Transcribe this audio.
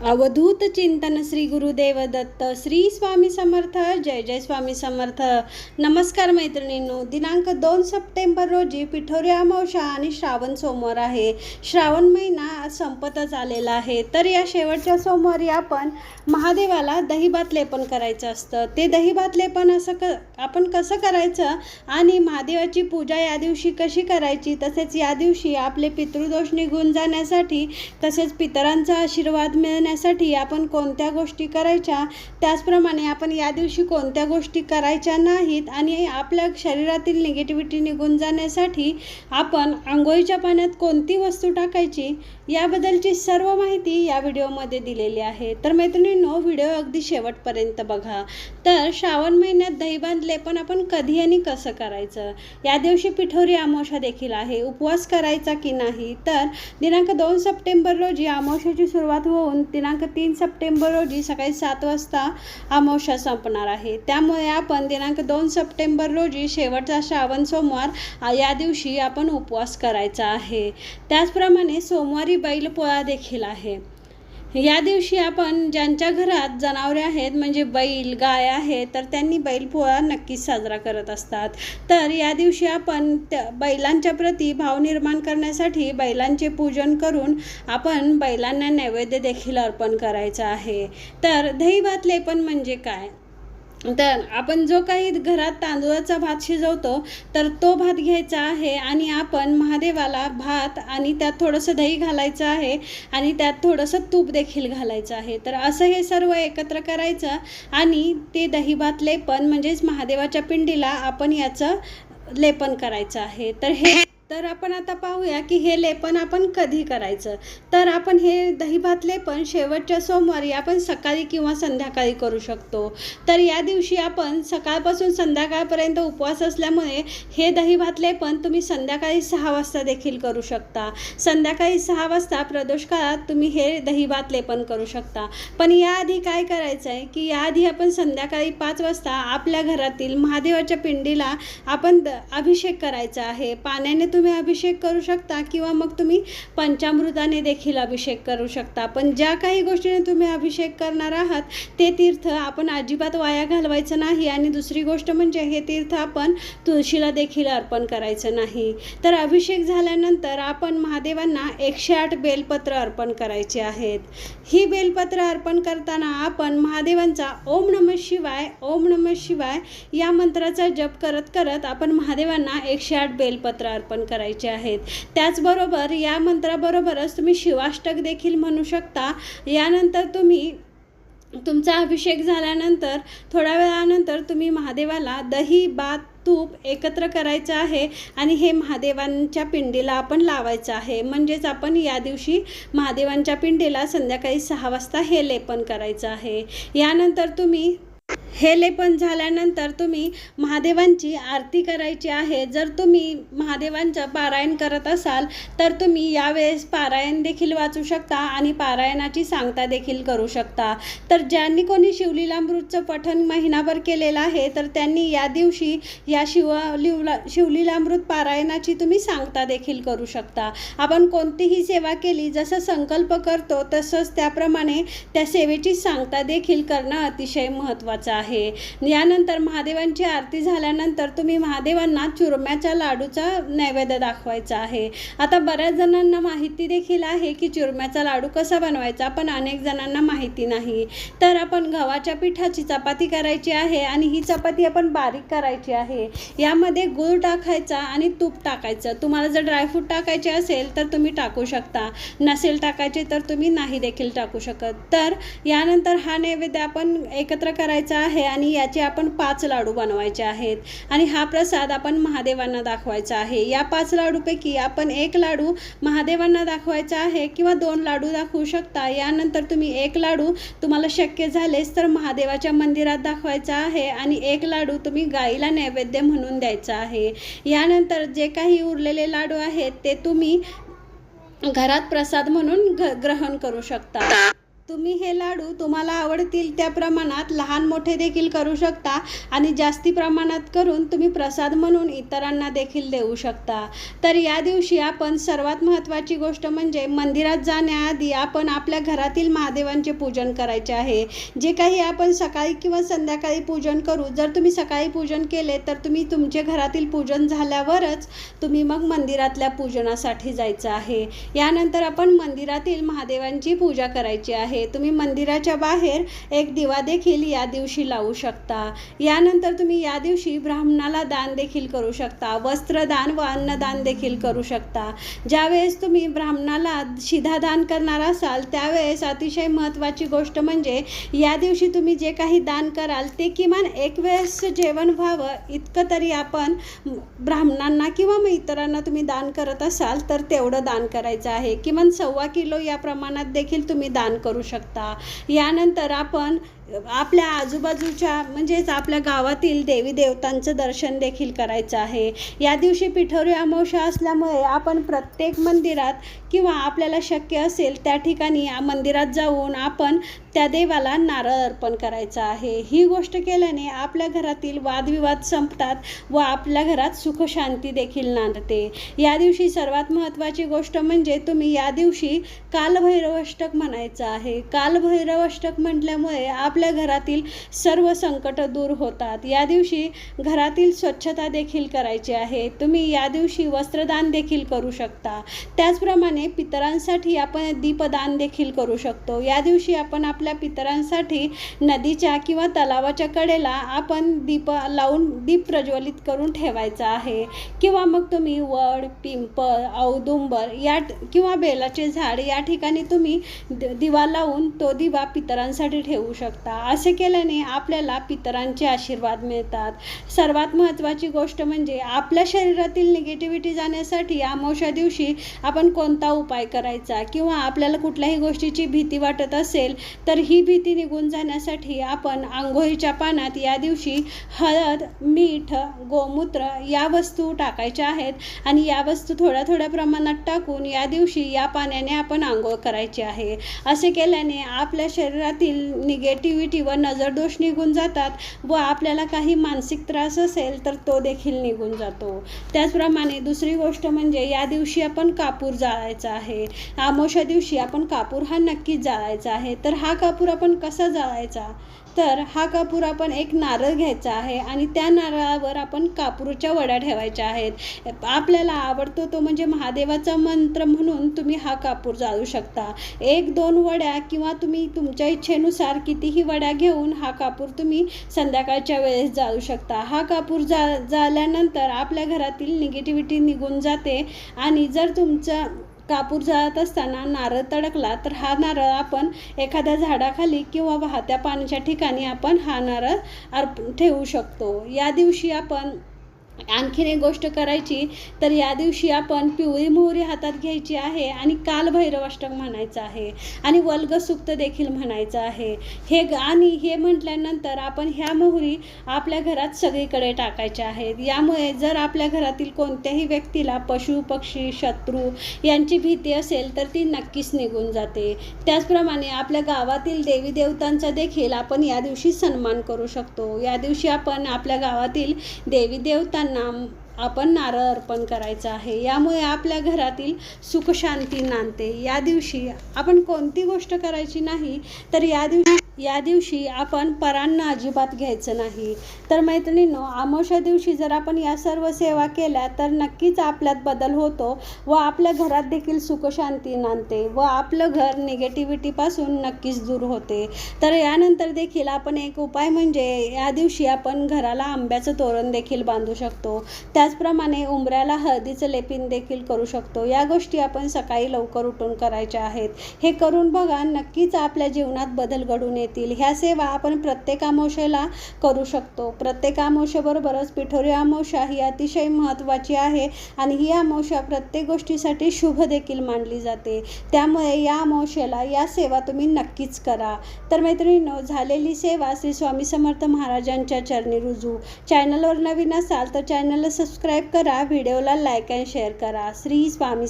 अवधूत चिंतन श्री गुरुदेव दत्त श्री स्वामी समर्थ जय जय स्वामी समर्थ. नमस्कार मैत्रिणींनो दिनांक दोन सप्टेंबर रोजी पिठोरी अमावशा आणि श्रावण सोमवार आहे. श्रावण महिना आज संपतच आलेला आहे. तर या शेवटच्या सोमवारी आपण महादेवाला दहीभात लेपन करायचं असतं. ते दहीभात लेपन असं क आपण कसं करायचं? आणि महादेवाची पूजा या दिवशी कशी करायची? तसेच या दिवशी आपले पितृदोष निघून जाण्यासाठी तसेच पितरांचा आशीर्वाद करण्यासाठी आपण कोणत्या गोष्टी करायच्या? त्याचप्रमाणे आपण या दिवशी कोणत्या गोष्टी करायच्या नाहीत आणि आपल्या शरीरातील निगेटिव्हिटी निघून जाण्यासाठी आपण आंघोळीच्या पाण्यात कोणती वस्तू टाकायची? याबद्दलची सर्व माहिती या व्हिडिओमध्ये दिलेली आहे. तर मैत्रिणींनो व्हिडिओ अगदी शेवटपर्यंत बघा. तर श्रावण महिन्यात दही बांधले पण आपण कधी आणि कसं करायचं? या दिवशी पिठोरी आमोशा देखील आहे. उपवास करायचा की नाही? तर दिनांक दोन सप्टेंबर रोजी आमोशाची सुरुवात होऊन दिनांक तीन सप्टेंबर रोजी सकाळी सात वाजता अमावस्या संपणार आहे. त्यामुळे आपण दिनांक दोन सप्टेंबर रोजी शेवटचा श्रावण सोमवार या दिवशी आपण उपवास करायचा आहे. त्याचप्रमाणे सोमवारी बैलपोळा देखील आहे. या दिवशी आपण ज्यांच्या घरात जनावरे आहेत म्हणजे बैल गाय आहे तर त्यांनी बैलपोळा नक्कीच साजरा करत असतात. तर या दिवशी आपण त्या बैलांच्या प्रती भाव निर्माण करण्यासाठी बैलांचे पूजन करून आपण बैलांना नैवेद्य देखील अर्पण करायचं आहे. तर दही भात लेपन म्हणजे काय? तर आपण जो काही घरात तांदूळाचा भात शिजवतो तर तो भात घ्यायचा आहे आणि आपण महादेवाला भात आणि त्यात थोडंसं दही घालायचं आहे आणि त्यात थोडंसं तूप देखील घालायचं आहे. तर असं हे सर्व एकत्र करायचं आणि ते दही भात लेपन म्हणजेच महादेवाच्या पिंडीला आपण याचं लेपन करायचं आहे. तर हे तर आपण आता पाहूया की हे लेपन आपण कधी करायचं? तर आपण हे दहीभात लेपन शेवटच्या सोमवारी आपण सकाळी किंवा संध्याकाळी करू शकतो. तर या दिवशी आपण सकाळपासून संध्याकाळपर्यंत उपवास असल्यामुळे हे दहीभात लेपन तुम्ही संध्याकाळी सहा वाजता देखील करू शकता. संध्याकाळी सहा वाजता प्रदोष काळात तुम्ही हे दहीभात लेपन करू शकता. पण याआधी काय करायचं आहे की याआधी आपण संध्याकाळी पाच वाजता आपल्या घरातील महादेवाच्या पिंडीला आपण द अभिषेक करायचा आहे. पाण्याने तुम्ही तुम्ही अभिषेक करू शकता किंवा मग तुम्ही पंचामृताने देखील अभिषेक करू शकता. पण ज्या काही गोष्टीने तुम्ही अभिषेक करणार आहात ते तीर्थ आपण अजिबात वाया घालवायचं नाही आणि दुसरी गोष्ट म्हणजे हे तीर्थ आपण तुळशीला देखील अर्पण करायचं नाही. तर अभिषेक झाल्यानंतर आपण महादेवांना एकशे आठ बेलपत्र अर्पण करायचे आहेत. ही बेलपत्र अर्पण करताना आपण महादेवांचा ओम नम शिवाय ओम नम शिवाय या मंत्राचा जप करत करत आपण महादेवांना एकशे आठ बेलपत्र अर्पण करायचे आहेत. त्याचबरोबर या मंत्राबरोबरच तुम्ही शिवाष्टक देखील म्हणू शकता. यानंतर तुम्ही तुमचा अभिषेक झाल्यानंतर थोड्या वेळानंतर तुम्ही महादेवाला दही भात तूप एकत्र करायचं आहे आणि हे महादेवांच्या पिंडीला आपण लावायचं आहे. म्हणजेच आपण या दिवशी महादेवांच्या पिंडीला संध्याकाळी सहा वाजता हे लेपन करायचं आहे. यानंतर तुम्ही हे लेपन झाल्यानंतर तुम्ही महादेवांची आरती करायची आहे. जर तुम्ही महादेवांचं पारायण करत असाल तर तुम्ही यावेळेस पारायण देखील वाचू शकता आणि पारायणाची सांगता देखील करू शकता. तर ज्यांनी कोणी शिवलीलामृतचं पठण महिनाभर केलेलं आहे तर त्यांनी या दिवशी या शिव लिवला शिवलीलामृत पारायणाची तुम्ही सांगता देखील करू शकता. आपण कोणतीही सेवा केली जसं संकल्प करतो तसंच त्याप्रमाणे त्या सेवेची सांगता देखील करणं अतिशय महत्त्वाचं आहे. आहे. यानंतर महादेवांची आरती झाल्यानंतर तुम्ही महादेवांना चुरम्याच्या लाडूचा नैवेद्य दाखवायचा आहे. आता बऱ्याच जणांना माहिती देखील आहे की चुरम्याचा लाडू कसा बनवायचा पण अनेक जणांना माहिती नाही. तर आपण गव्हाच्या पिठाची चपाती करायची आहे आणि ही चपाती आपण बारीक करायची आहे. यामध्ये गूळ टाकायचा आणि तूप टाकायचं. तुम्हाला जर ड्रायफ्रूट टाकायचे असेल तर तुम्ही टाकू शकता. नसेल टाकायचे तर तुम्ही नाही देखील टाकू शकत. तर यानंतर हा नैवेद्य आपण एकत्र करायचा आहे आहे आणि याचे आपण पाच लाडू बनवायचे आहेत. आणि हा प्रसाद आपण महादेवांना दाखवायचा आहे. या पाच लाडूपैकी आपण एक लाडू महादेवांना दाखवायचा आहे किंवा दोन लाडू दाखवू शकता. यानंतर तुम्ही एक लाडू तुम्हाला शक्य झालेच तर महादेवाच्या मंदिरात दाखवायचा आहे आणि एक लाडू तुम्ही गाईला नैवेद्य म्हणून द्यायचा आहे. यानंतर जे काही उरलेले लाडू आहेत ते तुम्ही घरात प्रसाद म्हणून घ ग्रहण करू शकता. तुम्ही हे लाडू तुम्हाला आवडतील त्या प्रमाणात लहान मोठे देखील करू शकता आणि जास्ती प्रमाणात करून तुम्ही प्रसाद म्हणून इतरांना देखील देऊ शकता. तर या दिवशी आपण सर्वात महत्त्वाची गोष्ट म्हणजे मंदिरात जाण्याआधी आपण आपल्या घरातील महादेवांचे पूजन करायचे आहे. जे काही आपण सकाळी किंवा संध्याकाळी पूजन करू जर तुम्ही सकाळी पूजन केले तर तुम्ही तुमचे घरातील पूजन झाल्यावरच तुम्ही मग मंदिरातल्या पूजनासाठी जायचं आहे. यानंतर आपण मंदिरातील महादेवांची पूजा करायची आहे. तुम्ही मंदिराच्या बाहेर एक दिवा देखील या दिवशी लावू शकता. यानंतर तुम्ही या दिवशी ब्राह्मणाला दान देखील करू शकता. वस्त्रदान व अन्नदान देखील करू शकता. ज्यावेळेस तुम्ही ब्राह्मणाला शिधा दान करणार असाल त्यावेळेस अतिशय महत्त्वाची गोष्ट म्हणजे या दिवशी तुम्ही जे काही दान कराल ते किमान एक वेळेस जेवण व्हावं. इतकं तरी आपण ब्राह्मणांना किंवा मग इतरांना तुम्ही दान करत असाल तर तेवढं दान करायचं आहे. किमान सव्वा किलो या प्रमाणात देखील तुम्ही दान करू शकता शकता. यानंतर आपण आपल्या आजूबाजूच्या म्हणजेच आपल्या गावातील देवी देवतांचं दर्शन देखील करायचं आहे. या दिवशी पिठोरी अमावस्या असल्यामुळे आपण प्रत्येक मंदिरात किंवा आपल्याला शक्य असेल त्या ठिकाणी मंदिरात जाऊन आपण त्या देवाला नारळ अर्पण करायचा आहे. ही गोष्ट केल्याने आपल्या घरातील वादविवाद संपतात व आपल्या घरात सुखशांती देखील नांदते. या दिवशी सर्वात महत्त्वाची गोष्ट म्हणजे तुम्ही या दिवशी कालभैरवष्टक म्हणायचं आहे. कालभैरवष्टक म्हटल्यामुळे आपल्या घरातील सर्व संकट दूर होतात. या दिवशी घरातील स्वच्छता देखील करायची आहे. तुम्ही या दिवशी वस्त्रदान देखील करू शकता. त्याचप्रमाणे पितरांसाठी आपण दीपदान देखील करू शकतो. या दिवशी आपण आपल्या पितरांसाठी नदीच्या किंवा तलावाच्या कडेला आपण दीप लावून दीप प्रज्वलित करून ठेवायचा आहे. किंवा मग तुम्ही वड पिंपळ औदुंबर या किंवा बेलाचे झाड या ठिकाणी तुम्ही दिवा लावून तो दिवा पितरांसाठी ठेवू शकता. असे केल्याने आपल्याला पितरांचे आशीर्वाद मिळतात. सर्वात महत्त्वाची गोष्ट म्हणजे आपल्या शरीरातील निगेटिव्हिटी जाण्यासाठी अमावस्या दिवशी आपण कोणता उपाय करायचा? किंवा आपल्याला कुठल्याही गोष्टीची भीती वाटत असेल तर तर ही भीती निघून जाण्यासाठी आपण आंघोळीच्या पाण्यात या दिवशी हळद मीठ गोमूत्र या वस्तू टाकायच्या आहेत आणि या वस्तू थोड्या थोड्या प्रमाणात टाकून या दिवशी या पाण्याने आपण आंघोळ करायची आहे. असे केल्याने आपल्या शरीरातील निगेटिव्हिटी व नजरदोष निघून जातात व आपल्याला काही मानसिक त्रास असेल तर तो देखील निघून जातो. त्याचप्रमाणे दुसरी गोष्ट म्हणजे या दिवशी आपण कापूर जाळायचा आहे. आमोशा दिवशी आपण कापूर हा नक्कीच जाळायचा आहे. तर हा कापूर आपण कसा जाळायचा? तर हा कापूर आपण एक नारळ घ्यायचा आहे आणि त्या नारळावर आपण कापूरच्या वड्या ठेवायच्या आहेत. आपल्याला आवडतो तो म्हणजे महादेवाचा मंत्र म्हणून तुम्ही हा कापूर जाळू शकता. एक दोन वड्या किंवा तुम्ही तुमच्या इच्छेनुसार कितीही वड्या घेऊन हा कापूर तुम्ही संध्याकाळच्या वेळेस जाळू शकता. हा कापूर जा जाळल्यानंतर आपल्या घरातील निगेटिव्हिटी निघून जाते आणि जर तुमचं कापूर जाळत असताना नारळ तडकला तर हा नारळ आपण एखाद्या झाडाखाली किंवा वाहत्या पाण्याच्या ठिकाणी आपण हा नारळ अर्प ठेवू शकतो. या दिवशी आपण आणखीन एक गोष्ट करायची तर या दिवशी आपण पिवळी मोहरी हातात घ्यायची आहे आणि कालभैरवाष्टक म्हणायचं आहे आणि वल्गसुक्त देखील म्हणायचं आहे. हे आणि हे म्हटल्यानंतर आपण ह्या मोहरी आपल्या घरात सगळीकडे टाकायच्या आहेत. यामुळे जर आपल्या घरातील कोणत्याही व्यक्तीला पशु पक्षी शत्रू यांची भीती असेल तर ती नक्कीच निघून जाते. त्याचप्रमाणे आपल्या गावातील देवी देवतांचा देखील आपण या दिवशी सन्मान करू शकतो. या दिवशी आपण आपल्या गावातील देवी देवतांना आपण नारळ अर्पण करायचं आहे. यामुळे आपल्या घरातील सुखशांती नांदते. या दिवशी आपण कोणती गोष्ट करायची नाही तर या दिवशी या दिवशी आपण परांना अजिबात घ्यायचं नाही. तर मैत्रिणींनो आमोशा दिवशी जर आपण या सर्व सेवा केल्या तर नक्कीच आपल्यात बदल होतो व आपल्या घरात देखील सुखशांती नांदते व आपलं घर निगेटिव्हिटीपासून नक्कीच दूर होते. तर यानंतर देखील आपण एक उपाय म्हणजे या दिवशी आपण घराला आंब्याचं तोरण देखील बांधू शकतो. त्याचप्रमाणे उंबऱ्याला हळदीचं लेपिन देखील करू शकतो. या गोष्टी आपण सकाळी लवकर उठून करायच्या आहेत. हे करून बघा नक्कीच आपल्या जीवनात बदल घडून येतील. ह्या सेवा आपण प्रत्येक आमोशेला करू शकतो. प्रत्येक अमावस्येबरोबरच पिठोरी आमोशा ही अतिशय महत्त्वाची आहे आणि ही अमावस्या प्रत्येक गोष्टीसाठी शुभ देखील मानली जाते. त्यामुळे या अमावस्येला या सेवा तुम्ही नक्कीच करा. तर मैत्रिणींनो झालेली सेवा श्री स्वामी समर्थ महाराजांच्या चरणी रुजू. चॅनलवर नवीन असाल तर चॅनलला सबस्क्राईब करा व्हिडिओला लाईक अँड शेअर करा. श्री स्वामी